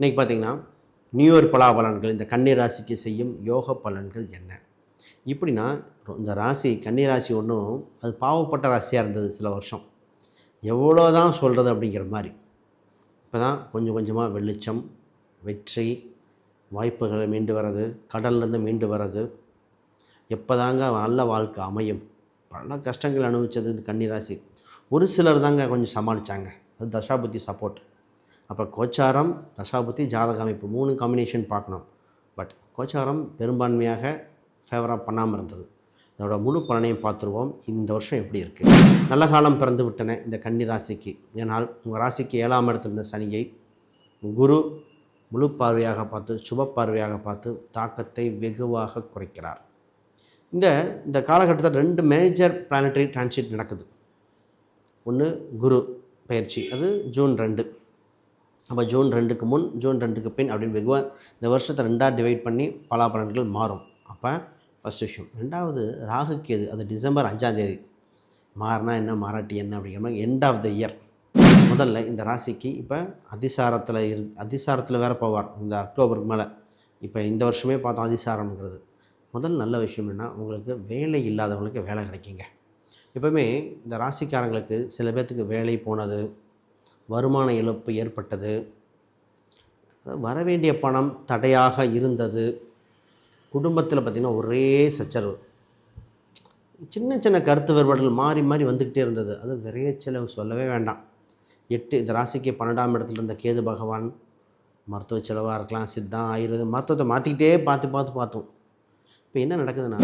இன்றைக்கி பார்த்தீங்கன்னா new year பலாபலன்கள் இந்த கன்னி ராசிக்கு செய்யும் யோக பலன்கள் என்ன? இப்படின்னா இந்த ராசி கன்னி ராசி ஒன்றும் அது பாவப்பட்ட ராசியாக இருந்தது சில வருஷம். எவ்வளோ தான் சொல்கிறது அப்படிங்கிற மாதிரி. இப்போ தான் கொஞ்சம் கொஞ்சமாக வெளிச்சம் வெற்றி வாய்ப்புகளை மீண்டு வர்றது கடல்லேருந்து மீண்டு வர்றது. எப்போ தாங்க நல்ல வாழ்க்கை அமையும்? பல கஷ்டங்கள் அனுபவித்தது இந்த கன்னிராசி ஒரு சிலர் தாங்க கொஞ்சம் சமாளித்தாங்க அது தசாபுத்தி சப்போர்ட் அப்போ கோச்சாரம் தசாபுத்தி ஜாதக அமைப்பு மூணு காம்பினேஷன் பார்க்கணும். பட் கோச்சாரம் பெரும்பான்மையாக ஃபேவராக பண்ணாமல் இருந்தது. அதோட முழு பலனையும் பார்த்துருவோம். இந்த வருஷம் எப்படி இருக்குது நல்ல காலம் பிறந்து விட்டன இந்த கன்னி ராசிக்கு. ஏன்னால் உங்கள் ராசிக்கு ஏழாம் இடத்துல இருந்த சனியை குரு முழு பார்வையாக பார்த்து சுப பார்வையாக பார்த்து தாக்கத்தை வெகுவாக குறைக்கிறார். இந்த இந்த காலகட்டத்தில் ரெண்டு மேஜர் பிளானட்டரி டிரான்சிட் நடக்குது. ஒன்று குரு பயிற்சி அது ஜூன் ரெண்டு. அப்போ ஜூன் ரெண்டுக்கு முன் ஜூன் ரெண்டுக்கு பின் அப்படின்னு வெகுவாக இந்த வருஷத்தை ரெண்டாக டிவைட் பண்ணி பலாபலன்கள் மாறும். அப்போ ஃபஸ்ட் விஷயம். ரெண்டாவது ராகுக்கு எது அது டிசம்பர் அஞ்சாந்தேதி மாறினா என்ன மாறாட்டி என்ன அப்படிங்கிற மாதிரி எண்ட் ஆஃப் த இயர் முதல்ல இந்த ராசிக்கு இப்போ அதிசாரத்தில் இரு அதிசாரத்தில் வேறு போவார். இந்த அக்டோபருக்கு மேலே. இப்போ இந்த வருஷமே பார்த்தோம் அதிசாரம்ங்கிறது. முதல் நல்ல விஷயம் என்ன உங்களுக்கு வேலை இல்லாதவங்களுக்கு வேலை கிடைக்குங்க. எப்பவுமே இந்த ராசிக்காரங்களுக்கு சில பேர்த்துக்கு வேலை போனது வருமான இழப்பு ஏற்பட்டது. வரவேண்டிய பணம் தடையாக இருந்தது. குடும்பத்தில் பார்த்திங்கன்னா ஒரே சச்சரவு. சின்ன சின்ன கருத்து வேறுபாடுகள் மாறி மாறி வந்துக்கிட்டே இருந்தது. அது விரைய செலவு சொல்லவே வேண்டாம். எட்டு இந்த ராசிக்கு பன்னெண்டாம் இடத்துல இருந்த கேது பகவான் மருத்துவ செலவாக இருக்கலாம் சித்தா ஆயுர்வேதம் மருத்துவத்தை மாற்றிக்கிட்டே பார்த்து பார்த்து பார்த்தோம். இப்போ என்ன நடக்குதுன்னா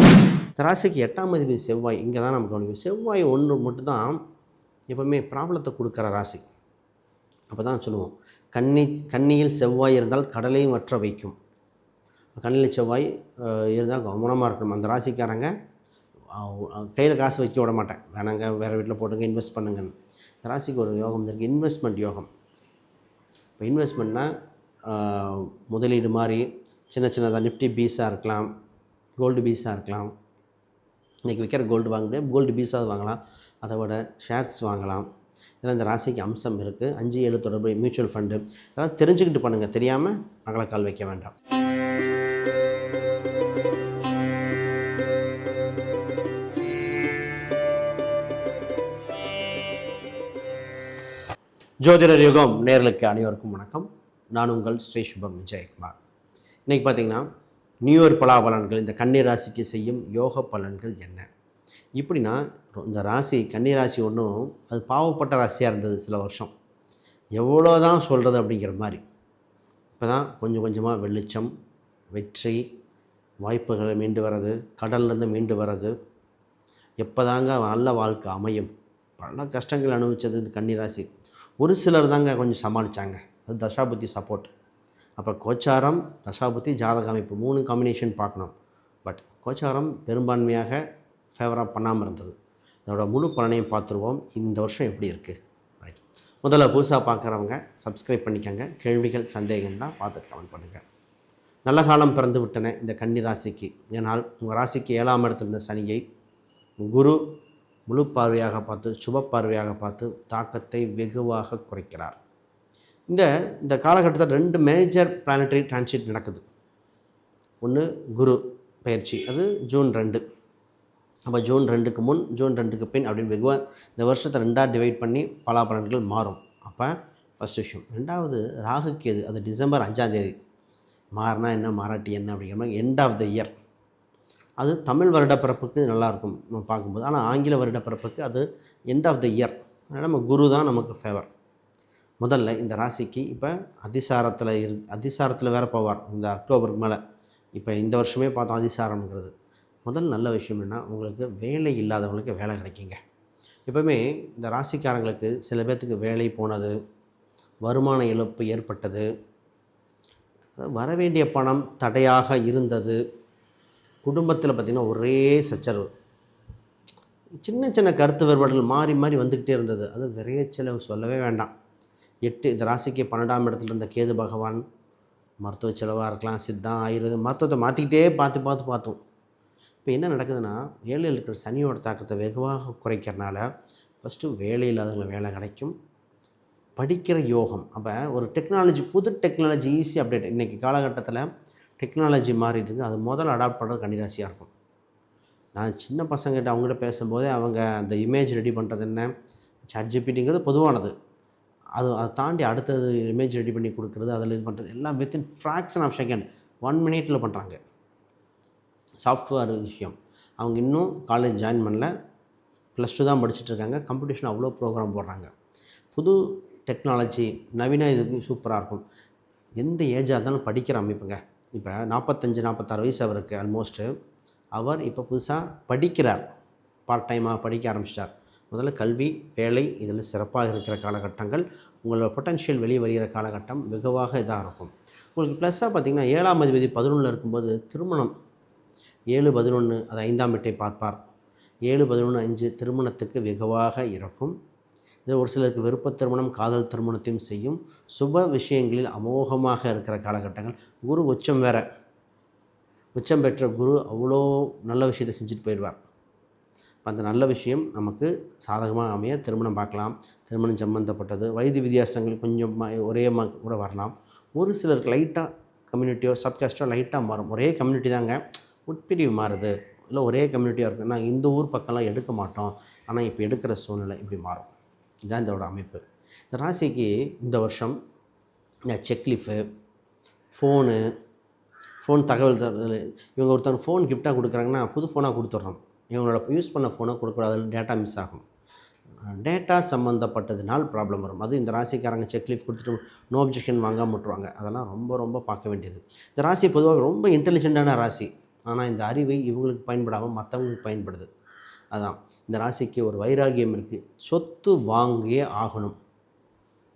இந்த ராசிக்கு எட்டாம் அதிபதி செவ்வாய் இங்கே தான் நம்ம கவனிக்கும் செவ்வாய் ஒன்று மட்டும்தான் எப்போவுமே ப்ராப்ளத்தை கொடுக்குற ராசி. அப்போ தான் சொல்லுவோம். கன்னி கண்ணியில் செவ்வாய் இருந்தால் கடலையும் வற்ற வைக்கும். கண்ணில் செவ்வாய் இருந்தால் கவனமாக இருக்கணும். அந்த ராசிக்காரங்க கையில் காசு வைக்க விட மாட்டேன். வேணாங்க வேறு வீட்டில் போட்டுங்க இன்வெஸ்ட் பண்ணுங்கன்னு. இந்த ராசிக்கு ஒரு யோகம் இருக்குது இன்வெஸ்ட்மெண்ட் யோகம். இப்போ இன்வெஸ்ட்மெண்ட்னால் முதலீடு மாதிரி சின்ன சின்னதாக நிஃப்டி பீஸாக இருக்கலாம் கோல்டு பீஸாக இருக்கலாம். இன்றைக்கி விற்கிற கோல்டு வாங்க கோல்டு பீஸாவது வாங்கலாம். அதை விட ஷேர்ஸ் வாங்கலாம். ஏன்னா இந்த ராசிக்கு அம்சம் இருக்குது அஞ்சு ஏழு தொடர்பு மியூச்சுவல் ஃபண்டு அதெல்லாம் தெரிஞ்சுக்கிட்டு பண்ணுங்கள் தெரியாமல் அகலக்கால் வைக்க வேண்டாம். ஜோதிடர் யுகம் நேர்களுக்கு அனைவருக்கும் வணக்கம். நான் உங்கள் ஸ்ரீ சுபம் விஜயகுமார். இன்றைக்கி பார்த்தீங்கன்னா நியூ இயர் பலாபலன்கள் இந்த கன்னி ராசிக்கு செய்யும் யோக பலன்கள் என்ன? இப்படின்னா இந்த ராசி கன்னி ராசி ஒன்றும் அது பாவப்பட்ட ராசியாக இருந்தது சில வருஷம். எவ்வளோ தான் சொல்கிறது அப்படிங்கிற மாதிரி. இப்போ தான் கொஞ்சம் கொஞ்சமாக வெளிச்சம் வெற்றி வாய்ப்புகளை மீண்டு வர்றது கடல்லேருந்து மீண்டு வர்றது. எப்போ தாங்க நல்ல வாழ்க்கை அமையும்? பல கஷ்டங்கள் அனுபவித்தது இந்த கன்னிராசி ஒரு சிலர் தாங்க கொஞ்சம் சமாளித்தாங்க அது தசாபுத்தி சப்போர்ட் அப்போ கோச்சாரம் தசாபுத்தி ஜாதக அமைப்பு மூணு காம்பினேஷன் பார்க்கணும். பட் கோச்சாரம் பெரும்பான்மையாக ஃபேவராக பண்ணாமல் இருந்தது. அதோட முழு பலனையும் பார்த்துருவோம். இந்த வருஷம் எப்படி இருக்குது ரைட் முதல்ல புதுசாக பார்க்குறவங்க சப்ஸ்கிரைப் பண்ணிக்கோங்க. கேள்விகள் சந்தேகம் தான் பார்த்துட்டு கமெண்ட் பண்ணுங்கள் நல்ல காலம் பிறந்து விட்டன இந்த கன்னி ராசிக்கு. ஏன்னால் உங்கள் ராசிக்கு ஏழாம் இடத்துல இருந்த சனியை குரு முழு பார்வையாக பார்த்து சுப பார்வையாக பார்த்து தாக்கத்தை வெகுவாக குறைக்கிறார். இந்த இந்த காலகட்டத்தில் ரெண்டு மேஜர் பிளானட்டரி டிரான்சிட் நடக்குது. ஒன்று குரு பயிற்சி அது ஜூன் ரெண்டு. அப்போ ஜூன் ரெண்டுக்கு முன் ஜூன் ரெண்டுக்கு பின் அப்படின்னு வெகுவாக இந்த வருஷத்தை ரெண்டாக டிவைட் பண்ணி பலாபலன்கள் மாறும். அப்போ ஃபஸ்ட் விஷயம். ரெண்டாவது ராகுக்கு எது அது டிசம்பர் அஞ்சாந்தேதி மாறினா என்ன மாறாட்டி என்ன அப்படிங்கிற மாதிரி எண்ட் ஆஃப் த இயர் அது தமிழ் வருடப்பிறப்புக்கு நல்லாயிருக்கும் நம்ம பார்க்கும்போது. ஆனால் ஆங்கில வருடப்பிறப்புக்கு அது எண்ட் ஆஃப் த இயர் அதனால் நம்ம குரு தான் நமக்கு ஃபேவர் முதல்ல இந்த ராசிக்கு இப்போ அதிசாரத்தில் இரு அதிசாரத்தில் வேற போவார். இந்த அக்டோபருக்கு மேலே. இப்போ இந்த வருஷமே பார்த்தோம் அதிசாரம்ங்கிறது. முதல் நல்ல விஷயம் என்ன உங்களுக்கு வேலை இல்லாதவங்களுக்கு வேலை கிடைக்குங்க. எப்போவுமே இந்த ராசிக்காரங்களுக்கு சில பேர்த்துக்கு வேலை போனது வருமான இழப்பு ஏற்பட்டது வரவேண்டிய பணம் தடையாக இருந்தது குடும்பத்தில் பார்த்திங்கன்னா ஒரே சச்சரவு. சின்ன சின்ன கருத்து வேறுபாடுகள் மாறி மாறி வந்துக்கிட்டே இருந்தது. அது விரைய செலவு சொல்லவே வேண்டாம். எட்டு இந்த ராசிக்கு பன்னெண்டாம் இடத்துல இருந்த கேது பகவான் மருத்துவ செலவாக இருக்கலாம் சித்தா ஆயுர்வேதம் மருத்துவத்தை மாற்றிக்கிட்டே பார்த்து பார்த்து பார்த்தோம். இப்போ என்ன நடக்குதுன்னா ஏழில் இருக்கிற சனியோட தாக்கத்தை வெகுவாக குறைக்கிறனால ஃபஸ்ட்டு வேலை இல்லாதவங்களுக்கு வேலை கிடைக்கும். படிக்கிற யோகம். அப்போ ஒரு டெக்னாலஜி புது டெக்னாலஜி ஈஸி அப்டேட் இன்றைக்கி காலகட்டத்தில் டெக்னாலஜி மாறிட்டு அது முதல்ல அடாப்ட் பண்ணுறது கண்டிராசியாக இருக்கும். நான் சின்ன பசங்கிட்ட அவங்ககிட்ட பேசும்போதே அவங்க அந்த இமேஜ் ரெடி பண்ணுறது என்ன? சாட் ஜிபிடிங்கிறது பொதுவானது. அது அதை தாண்டி அடுத்தது இமேஜ் ரெடி பண்ணி கொடுக்குறது அதில் இது பண்ணுறது எல்லாம் within fraction of second one மினிட்டில் பண்ணுறாங்க சாஃப்ட்வேர் விஷயம். அவங்க இன்னும் காலேஜ் ஜாயின் பண்ணல. ப்ளஸ் டூ தான் படிச்சுட்ருக்காங்க காம்படிஷன் அவ்வளோ ப்ரோக்ராம் போடுறாங்க. புது டெக்னாலஜி நவீன இதுக்கு சூப்பராக இருக்கும். எந்த ஏஜாக இருந்தாலும் படிக்கிற அமைப்புங்க. இப்போ நாற்பத்தஞ்சு நாற்பத்தாறு வயசு அவருக்கு ஆல்மோஸ்ட்டு அவர் இப்போ புதுசாக படிக்கிறார். பார்ட் டைமாக படிக்க ஆரம்பிச்சிட்டார். முதல்ல கல்வி வேலை இதில் சிறப்பாக இருக்கிற காலகட்டங்கள் உங்களோட பொட்டன்ஷியல் வெளியே வருகிற காலகட்டம் வெகுவாக இதாக இருக்கும். உங்களுக்கு ப்ளஸ்ஸாக பார்த்தீங்கன்னா ஏழாம் அதிபதி பதினொன்றில் இருக்கும்போது திருமணம் ஏழு பதினொன்று அது ஐந்தாம் வீட்டை பார்ப்பார். ஏழு பதினொன்று அஞ்சு திருமணத்துக்கு வெகுவாக இருக்கும். இது ஒரு சிலருக்கு விருப்ப திருமணம் காதல் திருமணத்தையும் செய்யும். சுப விஷயங்களில் அமோகமாக இருக்கிற காலகட்டங்கள். குரு உச்சம் வேற. உச்சம் பெற்ற குரு அவ்வளோ நல்ல விஷயத்தை செஞ்சுட்டு போயிடுவார். அந்த நல்ல விஷயம் நமக்கு சாதகமாக அமைய திருமணம் பார்க்கலாம். திருமணம் சம்மந்தப்பட்டது வயது வித்தியாசங்கள் கொஞ்சம் ஒரே மா கூட வரலாம். ஒரு சிலருக்கு லைட்டாக கம்யூனிட்டியோ சப்காஸ்ட்டோ லைட்டாக மாறும். ஒரே கம்யூனிட்டி தாங்க. உட்பிரிவு மாறுது. இல்லை ஒரே கம்யூனிட்டியாக இருக்குது நாங்கள் இந்த ஊர் பக்கம்லாம் எடுக்க மாட்டோம். ஆனால் இப்போ எடுக்கிற சூழ்நிலை இப்படி மாறும். இதுதான் இதோட அமைப்பு. இந்த ராசிக்கு இந்த வருஷம் இந்த செக்லிஃபு ஃபோனு ஃபோன் தகவல் தருதல் இவங்க ஒருத்தவங்க ஃபோன் கிஃப்டாக கொடுக்குறாங்கன்னா புது ஃபோனாக கொடுத்துட்றோம். இவங்களோட யூஸ் பண்ண ஃபோனை கொடுக்கக்கூடாது. அதில் டேட்டா மிஸ் ஆகும். டேட்டா சம்மந்தப்பட்டதுனால் ப்ராப்ளம் வரும். அது இந்த ராசிக்காரங்க செக்லீஃப் கொடுத்துட்டு நோ அப்ஜெக்ஷன் வாங்காமல் விட்டுருவாங்க. அதெல்லாம் ரொம்ப ரொம்ப பார்க்க வேண்டியது. இந்த ராசி பொதுவாக ரொம்ப இன்டெலிஜென்ட்டான ராசி. ஆனால் இந்த அறிவை இவங்களுக்கு பயன்படாமல் மற்றவங்களுக்கு பயன்படுது. அதான் இந்த ராசிக்கு ஒரு வைராகியம் இருக்குது சொத்து வாங்கியே ஆகணும்.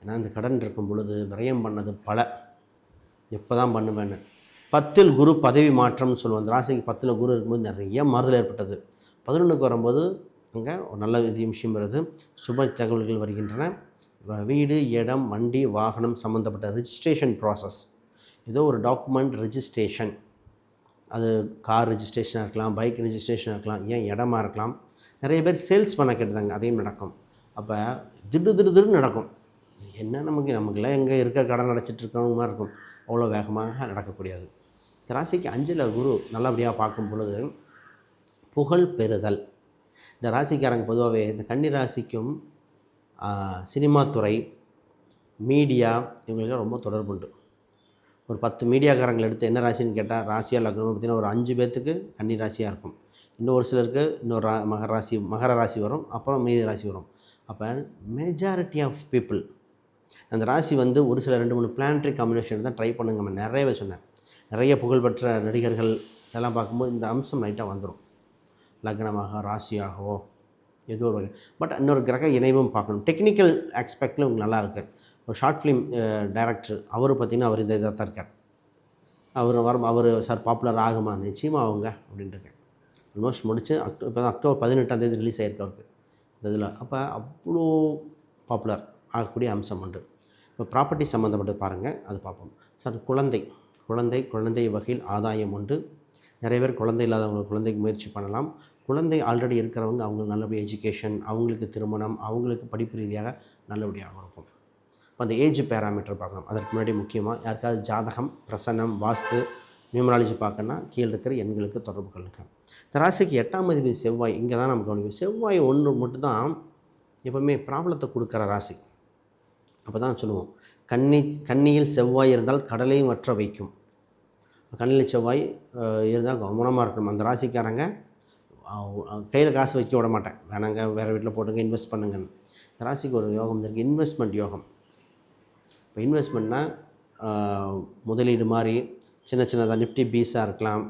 ஏன்னா இந்த கடன் இருக்கும் பொழுது விரயம் பண்ணது பல. எப்போ தான் பண்ணுவேன்னு? பத்தில் குரு பதவி மாற்றம்னு சொல்லுவோம் அந்த ராசிக்கு பத்தில் குரு இருக்கும்போது நிறைய மாறுதல் ஏற்பட்டது. பதினொன்றுக்கு வரும்போது அங்கே ஒரு நல்ல இது விஷயம் வருது. சுப தகவல்கள் வருகின்றன. வீடு இடம் வண்டி வாகனம் சம்மந்தப்பட்ட ரிஜிஸ்ட்ரேஷன் ப்ராசஸ் ஏதோ ஒரு டாக்குமெண்ட் ரிஜிஸ்ட்ரேஷன் அது கார் ரிஜிஸ்ட்ரேஷனாக இருக்கலாம் பைக் ரெஜிஸ்ட்ரேஷனாக இருக்கலாம் ஏன் இடமா இருக்கலாம். நிறைய பேர் சேல்ஸ் பண்ண கேட்டுதாங்க அதையும் நடக்கும். அப்போ திடு திடு திடு நடக்கும். என்ன நமக்கு நமக்குலாம் எங்கே இருக்கிற கடன் அடைச்சிட்டு இருக்கிறவங்க மாதிரி இருக்கும். அவ்வளோ வேகமாக நடக்கக்கூடியது ராசிக்கு அஞ்சில் குரு நல்லபடியாக பார்க்கும் பொழுது புகழ் பெறுதல். இந்த ராசிக்காரங்க பொதுவாகவே இந்த கன்னி ராசிக்கும் சினிமா துறை மீடியா இவங்களுக்கு ரொம்ப தொடர்புண்டு. ஒரு பத்து மீடியாக்காரங்களை எடுத்து என்ன ராசின்னு கேட்டால் ராசியாக லக்னம் பார்த்தீங்கன்னா ஒரு அஞ்சு பேர்த்துக்கு கன்னி ராசியாக இருக்கும். இன்னும் ஒரு சிலருக்கு இன்னொரு ரா மகர ராசி மகர ராசி வரும். அப்புறம் மீதி ராசி வரும். அப்போ மெஜாரிட்டி ஆஃப் பீப்புள் அந்த ராசி வந்து ஒரு சில ரெண்டு மூணு பிளானட்ரி காம்பினேஷன் தான் ட்ரை பண்ணுங்க. நம்ம நிறையவே சொன்னேன். நிறைய புகழ்பெற்ற நடிகர்கள் இதெல்லாம் பார்க்கும்போது இந்த அம்சம் லைட்டாக வந்துடும் லக்னமாக ராசியாகவோ ஏதோ ஒரு பட் இன்னொரு கிரக இணைவும் பார்க்கணும். டெக்னிக்கல் ஆஸ்பெக்டில் உங்களுக்கு நல்லா இருக்குது ஒரு ஷார்ட் ஃபிலிம் டைரக்டர் அவர் பார்த்திங்கன்னா அவர் இந்த இதாக தான் இருக்கார். அவர் வரும் அவர் சார் பாப்புலர் ஆகுமா நிச்சயமாக அவங்க அப்படின்ட்டு இருக்கேன் ஆல்மோஸ்ட் முடிச்சு அக்டோ இப்போ தான் அக்டோபர் பதினெட்டாம் தேதி ரிலீஸ் ஆயிருக்கு அவருக்கு. இந்த இதில். அப்போ அவ்வளோ பாப்புலர் ஆகக்கூடிய அம்சம் உண்டு. இப்போ ப்ராப்பர்ட்டி சம்மந்தப்பட்டு பாருங்கள் அது பார்ப்போம். சார் குழந்தை குழந்தை குழந்தை வகையில் ஆதாயம் உண்டு. நிறைய பேர் குழந்தை இல்லாதவங்க குழந்தைக்கு முயற்சி பண்ணலாம். குழந்தை ஆல்ரெடி இருக்கிறவங்க அவங்களுக்கு நல்லபடியாக எஜுகேஷன் அவங்களுக்கு திருமணம் அவங்களுக்கு படிப்பு ரீதியாக நல்லபடியாக இருக்கும் அந்த ஏஜ் பேராமீட்டர் பார்க்கணும். அதற்கு முன்னாடி முக்கியமாக யாருக்காவது ஜாதகம் பிரசன்னம் வாஸ்து நியூமராலஜி பார்க்கணுன்னா கீழே இருக்கிற எண்களுக்கு தொடர்பு கொள்ளுங்க இந்த ராசிக்கு எட்டாம் அதிபதி செவ்வாய் இங்கே தான் நம்ம கவனிக்கும் செவ்வாய் ஒன்று மட்டும்தான் எப்போவுமே ப்ராப்ளத்தை கொடுக்குற ராசி. அப்போ தான் சொல்லுவோம். கன்னி கன்னியில் செவ்வாய் இருந்தால் கடலையும் வற்ற வைக்கும். கண்ணில் செவ்வாய் இருந்தால் கவனமாக இருக்கணும். அந்த ராசிக்காரங்க கையில் காசு வைக்க விட மாட்டேன். வேணாங்க வேறு வீட்டில் போட்டுங்க இன்வெஸ்ட் பண்ணுங்கன்னு. இந்த ராசிக்கு ஒரு யோகம் இருக்குது இன்வெஸ்ட்மெண்ட் யோகம். இப்போ இன்வெஸ்ட்மெண்ட்னா முதலீடு மாதிரி சின்ன சின்னதாக நிஃப்டி பீஸாக இருக்கலாம்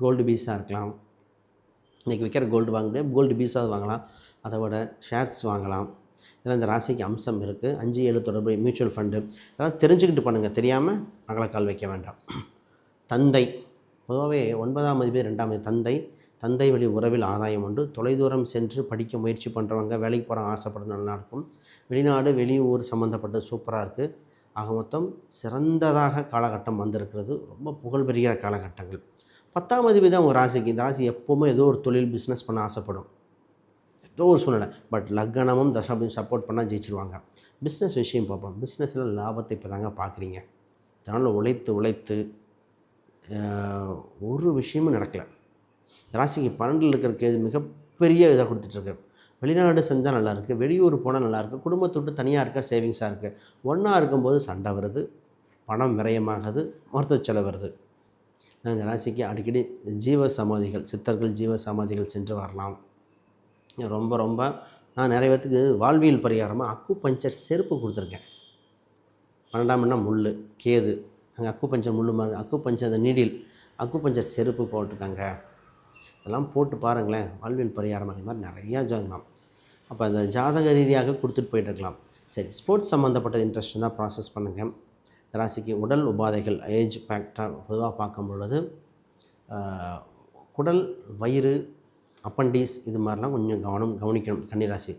கோல்டு பீஸாக இருக்கலாம். இன்றைக்கி விற்கிற கோல்டு வாங்க கோல்டு பீஸாக வாங்கலாம். அதை விட ஷேர்ஸ் வாங்கலாம். இதெல்லாம் இந்த ராசிக்கு அம்சம் இருக்குது அஞ்சு ஏழு தொடர்பு மியூச்சுவல் ஃபண்டு இதெல்லாம் தெரிஞ்சுக்கிட்டு பண்ணுங்கள் தெரியாமல் அகலக்கால் வைக்க வேண்டாம். தந்தை. பொதுவாகவே ஒன்பதாம் மதிப்பு ரெண்டாம் தந்தை. தந்தை வழி உறவில் ஆதாயம் உண்டு. தொலைதூரம் சென்று படிக்க முயற்சி பண்ணுறவங்க வேலைக்கு போகிற ஆசைப்படுறது நல்லா இருக்கும் வெளிநாடு வெளியூர் சம்மந்தப்பட்ட சூப்பராக இருக்குது ஆக மொத்தம் சிறந்ததாக காலகட்டம் வந்திருக்கிறது. ரொம்ப புகழ் பெறுகிற காலகட்டங்கள். பத்தாம் அதிபதி தான் ஒரு ராசிக்கு. இந்த ராசி எப்போவுமே ஏதோ ஒரு தொழில் பிஸ்னஸ் பண்ண ஆசைப்படும். ஏதோ ஒரு சூழ்நிலை. பட் லக்னமும் தசாபதியும் சப்போர்ட் பண்ணால் ஜெயிச்சிருவாங்க. பிஸ்னஸ் விஷயம் பார்ப்போம். பிஸ்னஸில் லாபத்தை இப்போ தாங்க பார்க்குறீங்க. அதனால் உழைத்து உழைத்து ஒரு விஷயமும் நடக்கலை. ராசிக்கு பன்னெண்டில் இருக்கிறக்கு இது மிகப்பெரிய இதாக கொடுத்துட்ருக்கு வெளிநாடு செஞ்சால் நல்லாயிருக்கு வெளியூர் போனால் நல்லாயிருக்கு குடும்பத்தொட்டு தனியாக இருக்க சேவிங்ஸாக இருக்குது ஒன்றா இருக்கும்போது சண்டை வருது பணம் விரயமாகுது மருத்துவ செலவு வருது. நான் இந்த ராசிக்கு அடிக்கடி ஜீவ சமாதிகள் சித்தர்கள் ஜீவ சமாதிகள் சென்று வரலாம். ரொம்ப ரொம்ப நான் நிறைய பேத்துக்கு வாழ்வியல் பரிகாரமாக அக்கு பஞ்சர் செருப்பு கொடுத்துருக்கேன். பன்னெண்டாம் எண்ணம் முள் கேது. அங்கே அக்கு பஞ்சர் முள் மாதிரி அக்கு பஞ்சர் அந்த நீடில் அக்கு பஞ்சர் செருப்பு போட்டிருக்காங்க. இதெல்லாம் போட்டு பாருங்களேன். வாழ்வியல் பரிகாரம் அந்த மாதிரி நிறையா ஜாதகம். அப்போ அந்த ஜாதக ரீதியாக கொடுத்துட்டு போயிட்டுருக்கலாம் சரி ஸ்போர்ட்ஸ் சம்மந்தப்பட்ட இன்ட்ரெஸ்ட் தான் ப்ராசஸ் பண்ணுங்கள் ராசிக்கு உடல் உபாதைகள் ஏஜ் ஃபேக்டர் பொதுவாக பார்க்கும் பொழுது குடல் வயிறு அப்பண்டிஸ் இது மாதிரிலாம் கொஞ்சம் கவனம் கவனிக்கணும். கன்னிராசி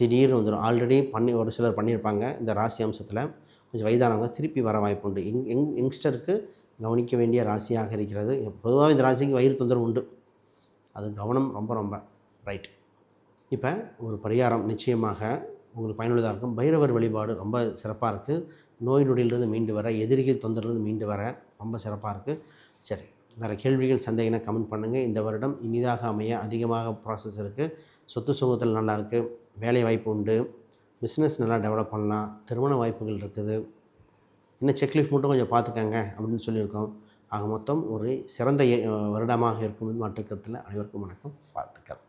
திடீர்னு வந்துடும் ஆல்ரெடி பண்ணி ஒரு சிலர் பண்ணியிருப்பாங்க. இந்த ராசி அம்சத்தில் கொஞ்சம் வயதானவங்க திருப்பி வர வாய்ப்பு உண்டு. யங் யங் யங்ஸ்டருக்கு கவனிக்க வேண்டிய ராசியாக இருக்கிறது. பொதுவாக இந்த ராசிக்கு வயிறு தொந்தரவு உண்டு. அது கவனம் ரொம்ப ரொம்ப ரைட் இப்போ ஒரு பரிகாரம் நிச்சயமாக உங்களுக்கு பயனுள்ளதாக இருக்கும். பைரவர் வழிபாடு ரொம்ப சிறப்பாக இருக்குது நோய் நொடியிலிருந்து மீண்டு வர எதிரிகள் தொந்தரிலிருந்து மீண்டு வர ரொம்ப சிறப்பாக இருக்குது சரி வேறு கேள்விகள் சந்தேகம்னா கமெண்ட் பண்ணுங்கள் இந்த வருடம் இனிதாக அமைய அதிகமாக ப்ராசஸ் இருக்குது சொத்து சுகத்தில் நல்லா இருக்குது வேலை வாய்ப்பு உண்டு. பிஸ்னஸ் நல்லா டெவலப் பண்ணலாம். திருமண வாய்ப்புகள் இருக்குது. இன்னும் செக்லிஃப் மட்டும் கொஞ்சம் பார்த்துக்கங்க அப்படின்னு சொல்லியிருக்கோம். ஆக மொத்தம் ஒரு சிறந்த வருடமாக இருக்கும் மாற்றுக்கருத்தில் அனைவருக்கும் வணக்கம் வாழ்த்துக்கள்.